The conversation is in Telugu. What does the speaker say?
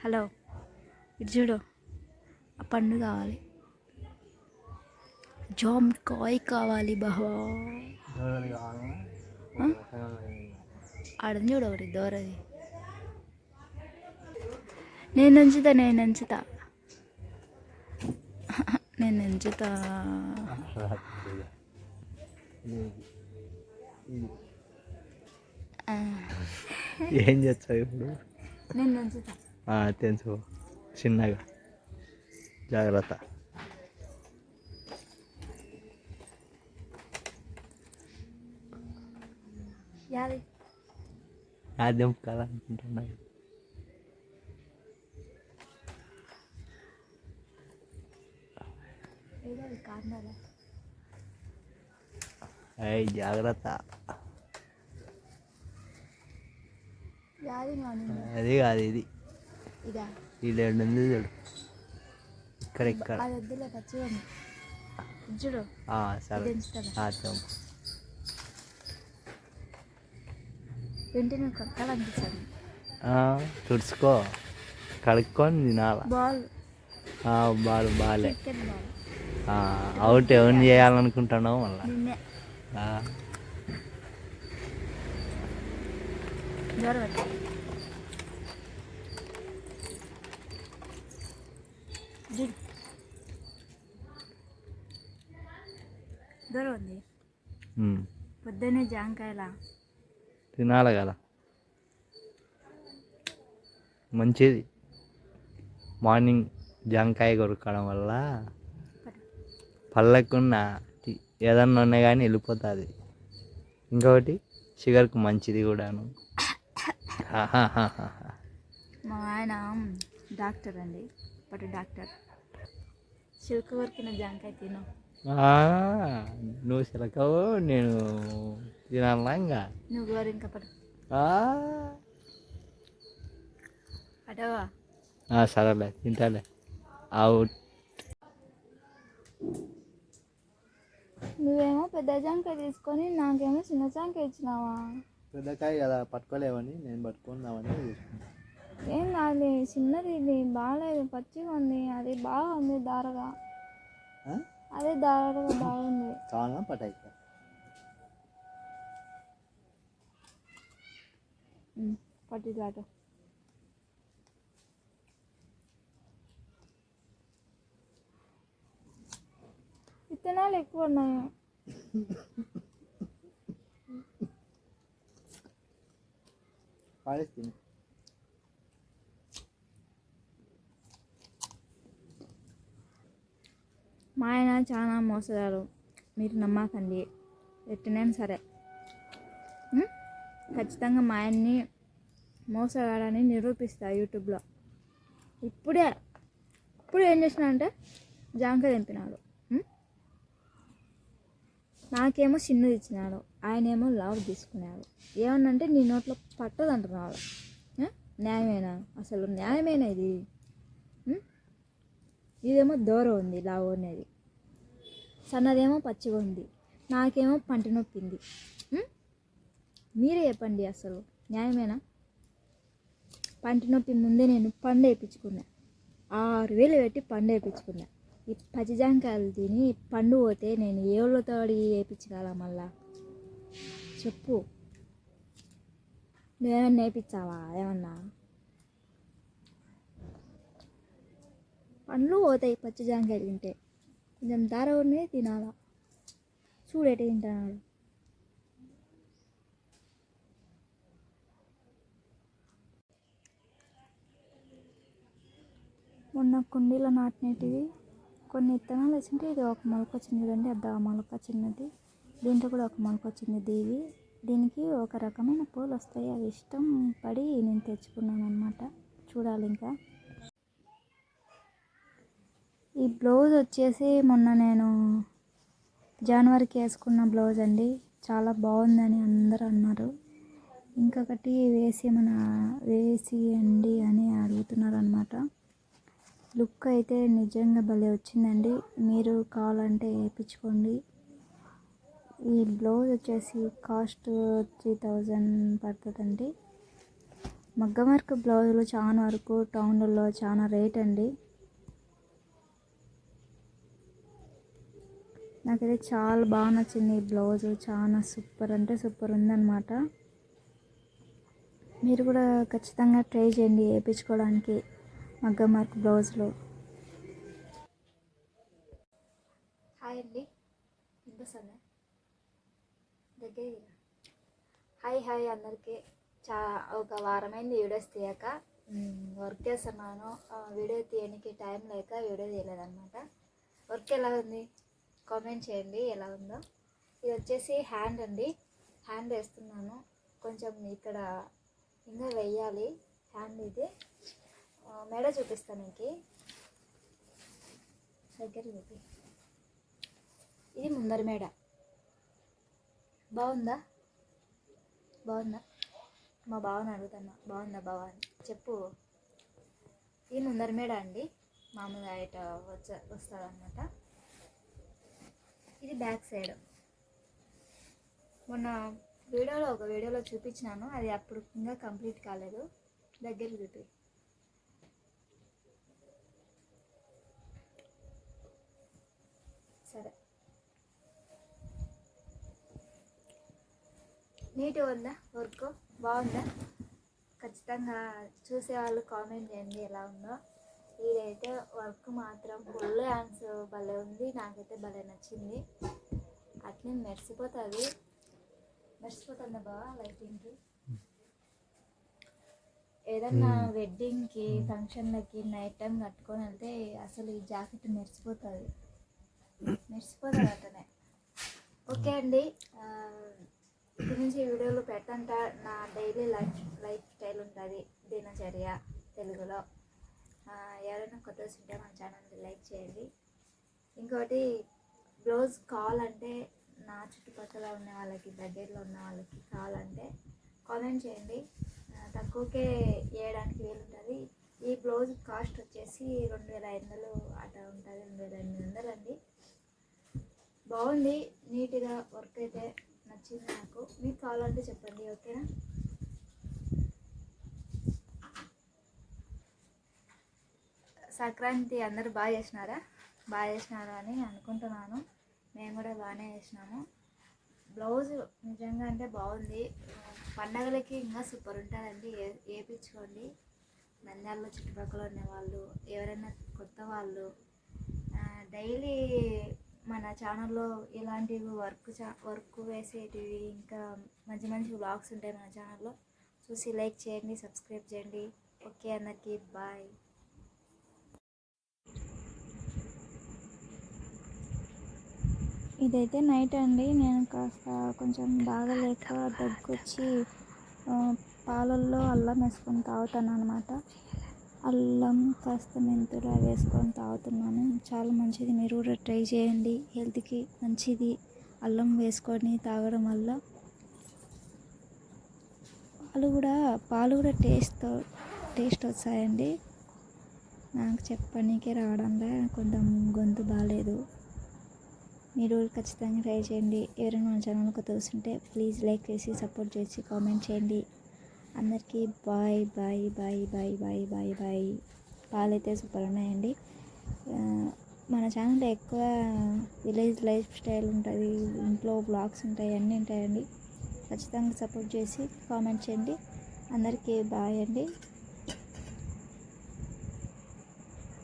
హలో ఇటు చూడు ఆ పండు కావాలి. జామకాయ కావాలి బావా ఆ? ఆడని చూడు ఒకటి దూరది. నేను ఎంచుతా నేను ఎంచుతా నేను ఎంచుతా ఆ, ఏం చేస్తావు ఇప్పుడు? నేను ఎంచుతా ఆ, తెలుసు చిన్నగా జాగ్రత్త యాది ఆద్యం కాదనుకుంటున్నా ఏది కార్నరా అయ్యి జాగ్రత్త యాది కానీ అది కాదు ఇది ఇదా. ఉంది చూడు. ఇక్కడ ఇక్కడ. చూడు. సరే. తుడుచుకో. కడుక్కొని తినాల? బాల్. బాలు అవుట్ ఎవరిని చేయాలనుకుంటున్నావు మళ్ళా? జ్వరం పెట్టాలి చూడు జ్వరం ఉంది ఉమ్, పొద్దున్నే జాంకాయలా? తినాలి కదా. మంచిది. మార్నింగ్ జాంకాయ కొరకడం వల్ల పళ్ళకున్న ఏదన్నా ఉన్నాయి కానీ వెళ్ళిపోతుంది. ఇంకొకటి షుగర్కి మంచిది కూడాను. మా ఆయన డాక్టర్ అండి. పట్టు డాక్టర్. కొరికిన జాంకాయ తిను. నువ్వు చిలకవు నేను తినాలా ఇంకా. నువ్వు కూడా ఇంకా. పటవా ఆ, సరేలే తింటాలే. అవుట్ నువ్వేమో పెద్ద జాంకాయ తీసుకొని నాకేమో చిన్న జాంకాయ ఇచ్చినావా. పెద్దకాయ కదా పట్టుకోలేవని నేను పట్టుకుందామని ఏం కాదు చిన్నది ఇది బాగాలేదు పచ్చిగా ఉంది అది బాగుంది దారగా. అదే దారగా బాగుంది. కావాలా పటాయి పట్టి దాటు విత్తనాలు ఎక్కువ ఉన్నాయి. పాడేస్తుంది మా ఆయన చాలా మోసగారు మీరు నమ్మకండి. ఎట్టినైనా సరే. ఖచ్చితంగా మా ఆయన్ని మోసగాడని నిరూపిస్తా యూట్యూబ్లో. ఇప్పుడే ఇప్పుడు ఏం చేసిన అంటే జాంకాయ తెంపినాడు. నాకేమో చిన్నది ఇచ్చినాడు ఆయనేమో లవ్ తీసుకున్నాడు. ఏమన్నంటే నీ నోట్లో పట్టదు అంటున్నాడు న్యాయమేనా? అసలు న్యాయమేనా ఇది? ఇదేమో దూరం ఉంది లావు అనేది. సన్నదేమో పచ్చిగా ఉంది. నాకేమో పంట నొప్పింది. మీరే చెప్పండి అసలు. న్యాయమేనా? పంట నొప్పి ముందే నేను పండు వేయించుకున్నా. ఆరు వేలు పెట్టి పండు వేయించుకున్నా. ఈ పచ్చి జాంకాయలు తిని పండు పోతే నేను ఏళ్ళతో అడిగి వేయించగల మళ్ళా? చెప్పు. నువ్వేమన్నా వేయించావా ఏమన్నా? పండ్లు పోతాయి పచ్చి జాంకాయలు తింటే. కొంచెం దార ఉన్నది తినాలా. చూడేట తింటున్నాడు మొన్న కుండీలో నాటినటివి కొన్ని విత్తనాలు వచ్చింటే ఇది ఒక మొలక వచ్చింది చూడండి అది ఆ మొలక చిన్నది. దీంట్లో కూడా ఒక మొలక వచ్చింది దేవి. దీనికి ఒక రకమైన పూలు వస్తాయి అవి ఇష్టం పడి నేను తెచ్చుకున్నాను అనమాట చూడాలి ఇంకా ఈ బ్లౌజ్ వచ్చేసి మొన్న నేను జనవరికి వేసుకున్న బ్లౌజ్ అండి. చాలా బాగుందని అందరూ అన్నారు. ఇంకొకటి వేసి మన వేసి అండి అని అడుగుతున్నారు అనమాట లుక్ అయితే నిజంగా భలే వచ్చిందండి. మీరు కావాలంటే వేయించుకోండి. ఈ బ్లౌజ్ వచ్చేసి కాస్ట్ త్రీ థౌజండ్ పడుతుందండి. మగ్గం వర్క్ బ్లౌజులు చాలా వరకు టౌన్లలో చాలా రేట్ అండి. నాకైతే చాలా బాగా నచ్చింది ఈ బ్లౌజ్. చాలా సూపర్ అంటే సూపర్ ఉందన్నమాట. మీరు కూడా ఖచ్చితంగా ట్రై చేయండి వేయించుకోవడానికి మగ్గం వర్క్ బ్లౌజ్లో. హాయ్ అండి. వినిపిస్తుందా? దగ్గర హాయ్ హాయ్ అందరికీ. చా ఒక వారమైంది వీడియోస్ తీయక. వర్క్ చేస్తున్నాను. వీడియో తీయడానికి టైం లేక వీడియో తీయలేదన్నమాట. వర్క్ ఎలా ఉంది? కామెంట్ చేయండి ఎలా ఉందో. ఇది వచ్చేసి హ్యాండ్ అండి. హ్యాండ్ వేస్తున్నాను. కొంచెం ఇక్కడ ఇంకా వెయ్యాలి హ్యాండ్ ఇది. మెడ చూపిస్తాను మీకు దగ్గర చూపి. ఇది ముందర మేడ. బాగుందా? బాగుందా? మా బావని అడుగుతాను బాగుందా బావ అని. చెప్పు. ఇది ముందర మేడ అండి. మామూలుగా ఇట వచ్చ వస్తుంది అనమాట ఇది బ్యాక్ సైడ్. మొన్న వీడియోలో ఒక వీడియోలో చూపించినాను. అది అప్పుడు ఇంకా కంప్లీట్ కాలేదు. దగ్గర చూపి. సరే. నీట్గా ఉందా? వర్క్ బాగుందా? ఖచ్చితంగా చూసే వాళ్ళు కామెంట్ చేయండి ఎలా ఉందో. ఇదైతే వర్క్ మాత్రం ఫుల్ హ్యాండ్స్ భలే ఉంది. నాకైతే భలే నచ్చింది. అట్లే మెరిసిపోతుంది. మెరిసిపోతుంది బాగా లైటింగ్కి ఏదన్నా వెడ్డింగ్కి ఫంక్షన్లకి నైట్ టైం కట్టుకొని వెళ్తే అసలు ఈ జాకెట్ మెరిసిపోతుంది. మెరిసిపోతుంది అతనే. ఓకే అండి. ఆ, ఇప్పటి నుంచి వీడియోలు పెట్టంట. నా డైలీ లైఫ్ లైఫ్ స్టైల్ ఉంటుంది. దినచర్య తెలుగులో. ఎవరైనా కొత్త ఉంటే మన ఛానల్ని లైక్ చేయండి. ఇంకోటి బ్లౌజ్ కావాలంటే నా చుట్టుపక్కల ఉన్న వాళ్ళకి దగ్గరలో ఉన్న వాళ్ళకి కావాలంటే కామెంట్ చేయండి. తక్కువకే వేయడానికి వీలుంటుంది ఈ బ్లౌజ్ కాస్ట్ వచ్చేసి రెండు వేల ఐదు వందలు అట్లా ఉంటుంది రెండు వేల ఎనిమిది వందలు అండి. బాగుంది నీట్గా వర్క్ అయితే నచ్చింది నాకు. మీకు కావాలంటే చెప్పండి ఓకేనా? సంక్రాంతి అందరూ బాగా చేసినారా? బాగా చేసినారా అని అనుకుంటున్నాను. మేము కూడా బాగానే చేసినాము. బ్లౌజ్ నిజంగా అంటే బాగుంది. పండగలకి ఇంకా సూపర్ ఉంటుందండి. ఏ వేయించుకోండి నంద్యాలలో చుట్టుపక్కల ఉన్న వాళ్ళు ఎవరైనా కొత్త వాళ్ళు డైలీ మన ఛానల్లో ఇలాంటివి వర్క్ చా వర్క్ వేసేటివి ఇంకా మంచి మంచి వ్లాగ్స్ ఉంటాయి మన ఛానల్లో. చూసి లైక్ చేయండి సబ్స్క్రైబ్ చేయండి. ఓకే అందరికీ బాయ్. ఇదైతే నైట్ అండి. నేను కాస్త కొంచెం బాగలేక దగ్గొచ్చి పాలల్లో అల్లం వేసుకొని తాగుతాను అనమాట అల్లం కాస్త మెంతులు అవి వేసుకొని తాగుతున్నాను. చాలా మంచిది. మీరు కూడా ట్రై చేయండి. హెల్త్కి మంచిది. అల్లం వేసుకొని తాగడం వల్ల పాలు కూడా పాలు కూడా టేస్ట్ టేస్ట్ వస్తాయండి. నాకు చెప్పనీకే రావడంలో కొంచెం గొంతు బాగాలేదు మీరు ఖచ్చితంగా ట్రై చేయండి. ఎవరైనా మన ఛానల్కి తెలుసుంటే ప్లీజ్ లైక్ చేసి సపోర్ట్ చేసి కామెంట్ చేయండి. అందరికీ bye bye bye bye bye bye bye. పాలైతే సూపర్ ఉన్నాయండి. మన ఛానల్లో ఎక్కువ విలేజ్ లైఫ్ స్టైల్ ఉంటుంది. ఇంట్లో బ్లాగ్స్ ఉంటాయి అన్నీ ఉంటాయండి. ఖచ్చితంగా సపోర్ట్ చేసి కామెంట్ చేయండి. అందరికీ బాయ్ అండి.